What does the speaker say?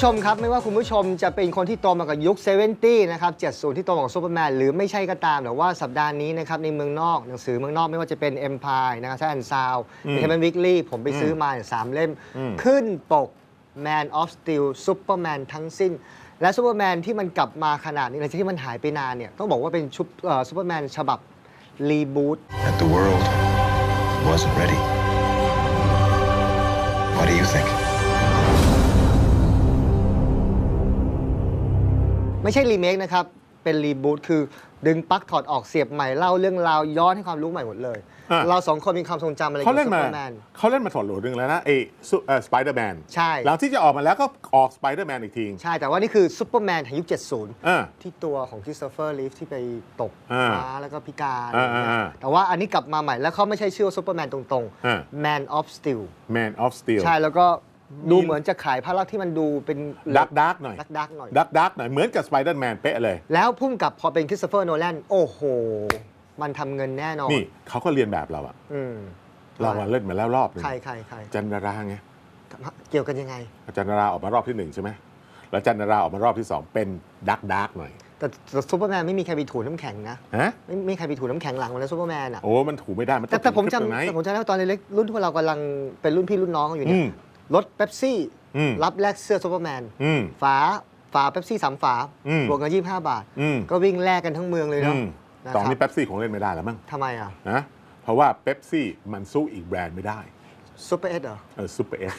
ผู้ชมครับ ไม่ว่าคุณผู้ชมจะเป็นคนที่โตมากับยุค 70 นะครับ 70 ที่โตมากับซูเปอร์แมนหรือไม่ใช่ก็ตาม แต่ว่าสัปดาห์นี้นะครับ ในเมืองนอกหนังสือเมืองนอกไม่ว่าจะเป็น Empire นะครับแซนซาวเทมันวิกลี่ผมไปซื้อมาเนี่ยสามเล่ม ขึ้นปก Man of Steel Superman ทั้งสิ้น และซูเปอร์แมนที่มันกลับมาขนาดนี้หลังจากที่มันหายไปนานเนี่ยต้องบอกว่าเป็นชุดซูเปอร์แมนฉบับรีบูต that the world wasn't ready. What do you think? ไม่ใช่รีเมคนะครับ เป็นรีบูตคือดึงปลั๊กถอดออกเสียบใหม่เล่าเรื่องราวย้อนให้ความรู้ใหม่หมดเลย อะ เราสองคนมีความทรงจำอะไรเขาเกี่ยวเล่กับนซูมาเปอร์แมน เขาเล่นมาถอดโหลดหนึ่งแล้วนะเอสไปเดอร์แมนใช่ หลังที่จะออกมาแล้วก็ออกสไปเดอร์แมนอีกทีใช่ แต่ว่านี่คือซูเปอร์แมนแห่งยุค อ่า 70 ที่ตัวของคริสโตเฟอร์ลีฟที่ไปตกอ่าม้าแล้วก็พิการอ่าอ่าอ่าแต่ว่าอันนี้กลับมาใหม่แล้วเขาไม่ใช่ชื่อว่าซูเปอร์แมนตรงอ่า ๆ Man of Steel Man of Steel ใช่แล้วก็ ดูเหมือนจะขายภาพลักษณ์ที่มันดูเป็นดักดักหน่อยดักดักหน่อยดักดักหน่อยเหมือนกับสไปเดอร์แมนเป๊ะเลย แล้วพุ่มกับพอเป็นคริสโตเฟอร์โนแลนโอ้โห มันทำเงินแน่นอน นี่เขาก็เรียนแบบเราอะอืมเรามาเล่นมาแล้วรอบหนึงใครใครใครจันดาราไงเกี่ยวกันยังไงจันดาราออกมารอบที่หนึ่งใช่ไหมแล้วจันดาราออกมารอบที่สองเป็นดักดักหน่อยแต่แต่ซูเปอร์แมนไม่มีใครไปถูน้ำแข็งนะฮะไม่ไม่มีใครไปถูน้ำแข็งหลังมันแล้วซูเปอร์แมนอะโอ้ มันถูไม่ได้ มันต้แต่องแต่ผมถึงจำไหนแต่ผมจำได้ว่าตอนเล็กๆรุ่นที่เรากำลังเป็นรุ่นพี่รุ่นน้องกันอยู่เนี่อืยม รถเป๊ปซี่อืม รับแลกเสื้อซูเปอร์แมน อืม ฝาฝาเป๊ปซี่สามฝาอืม บวกเงินยี่ห้าบาท อืมก็วิ่งแลกกันทั้งเมืองเลยเนาะอืมนะตอนครันี้บเป๊ปซี่คงเล่นไม่ได้แล้วมั้งทำไมอะนะเพราะว่าเป๊ปซี่มันสู้อีกแบรนด์ไม่ได้ ซูเปอร์เอสเหรอ เออซูเปอร์เอส